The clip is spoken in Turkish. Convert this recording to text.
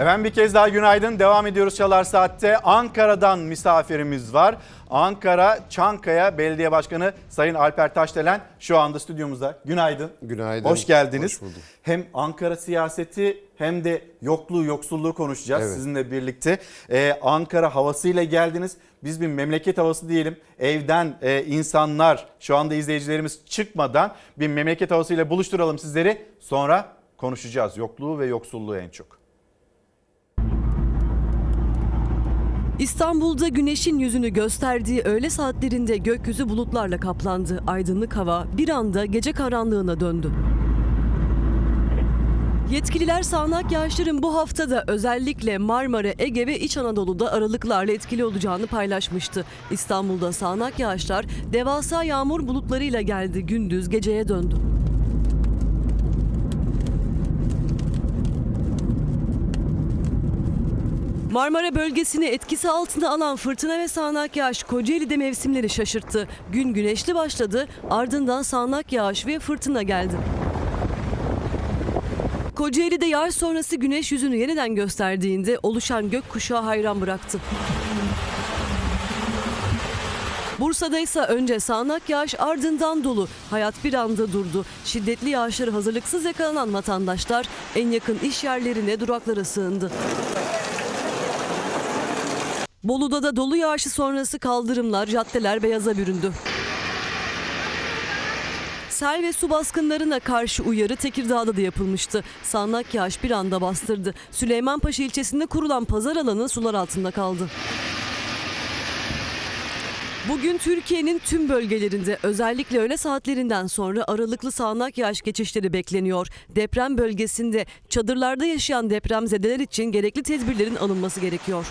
Efendim bir kez daha günaydın. Devam ediyoruz Çalar Saat'te. Ankara'dan misafirimiz var. Ankara Çankaya Belediye Başkanı Sayın Alper Taşdelen şu anda stüdyomuzda. Günaydın. Günaydın. Hoş geldiniz. Hoş bulduk. hem Ankara siyaseti hem de yokluğu, yoksulluğu konuşacağız Evet. sizinle birlikte. Ee, Ankara havasıyla geldiniz. Biz bir memleket havası diyelim. Evden e, insanlar, şu anda izleyicilerimiz çıkmadan bir memleket havasıyla buluşturalım sizleri. Sonra konuşacağız yokluğu ve yoksulluğu en çok. İstanbul'da güneşin yüzünü gösterdiği öğle saatlerinde gökyüzü bulutlarla kaplandı. Aydınlık hava bir anda gece karanlığına döndü. Yetkililer sağanak yağışların bu haftada özellikle Marmara, Ege ve İç Anadolu'da aralıklarla etkili olacağını paylaşmıştı. İstanbul'da sağanak yağışlar devasa yağmur bulutlarıyla geldi. Gündüz geceye döndü. Marmara bölgesini etkisi altına alan fırtına ve sağanak yağış Kocaeli'de mevsimleri şaşırttı. Gün güneşli başladı, ardından sağanak yağış ve fırtına geldi. Kocaeli'de yağış sonrası güneş yüzünü yeniden gösterdiğinde oluşan gökkuşağı hayran bıraktı. Bursa'da ise önce sağanak yağış ardından dolu. Hayat bir anda durdu. Şiddetli yağışları hazırlıksız yakalanan vatandaşlar en yakın iş yerlerine duraklara sığındı. Bolu'da da dolu yağışı sonrası kaldırımlar, caddeler beyaza büründü. Sel ve su baskınlarına karşı uyarı Tekirdağ'da da yapılmıştı. Sağanak yağış bir anda bastırdı. Süleymanpaşa ilçesinde kurulan pazar alanı sular altında kaldı. Bugün Türkiye'nin tüm bölgelerinde özellikle öğle saatlerinden sonra aralıklı sağanak yağış geçişleri bekleniyor. Deprem bölgesinde çadırlarda yaşayan depremzedeler için gerekli tedbirlerin alınması gerekiyor.